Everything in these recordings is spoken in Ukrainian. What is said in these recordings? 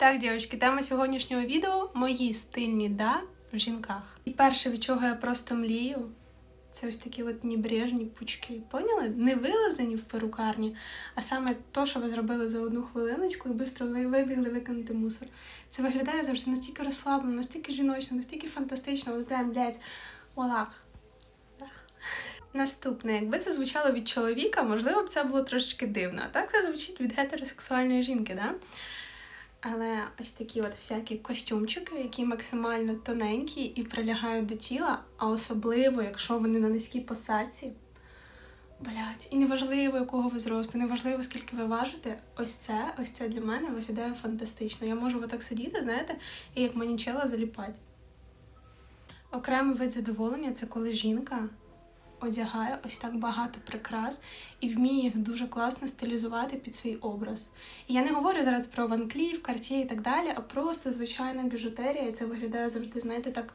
так, дівчатки, тема сьогоднішнього відео мої стильні да в жінках. І перше, від чого я просто млію, це ось такі от небрежні пучки. Поняли? Не вилазені в перукарні, а саме то, що ви зробили за одну хвилиночку і швидко ви вибігли викинути мусор. Це виглядає завжди настільки розслаблено, настільки жіночно, настільки фантастично. От прям, блядь, отак. Наступне, якби це звучало від чоловіка, можливо б це було трошечки дивно. А так це звучить від гетеросексуальної жінки, да? Але ось такі от всякі костюмчики, які максимально тоненькі і прилягають до тіла, а особливо, якщо вони на низькій посадці. Блять, і неважливо, якого ви зросту, неважливо, скільки ви важите, ось це, ось це для мене виглядає фантастично. Я можу отак сидіти, знаєте, і як манічела заліпати. Окремий вид задоволення це коли жінка одягає ось так багато прикрас і вміє їх дуже класно стилізувати під свій образ. І я не говорю зараз про Ван Кліф, Cartier і так далі, а просто звичайна біжутерія, і це виглядає завжди, знаєте, так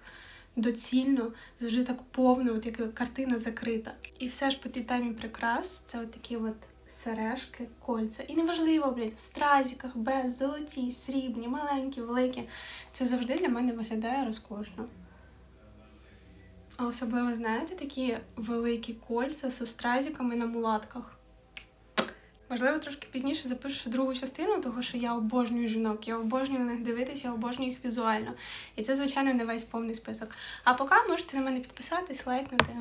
доцільно, завжди так повно, от як картина закрита. І все ж по тій темі прикрас це от такі от сережки, кольця. І неважливо, блядь, в стразіках, без, золоті, срібні, маленькі, великі. Це завжди для мене виглядає розкошно. А особливо, знаєте, такі великі кольця зі стразіками на мулатках. Можливо, трошки пізніше запишу другу частину, тому що я обожнюю жінок, я обожнюю на них дивитися, я обожнюю їх візуально. І це, звичайно, не весь повний список. А поки можете на мене підписатись, лайкнути.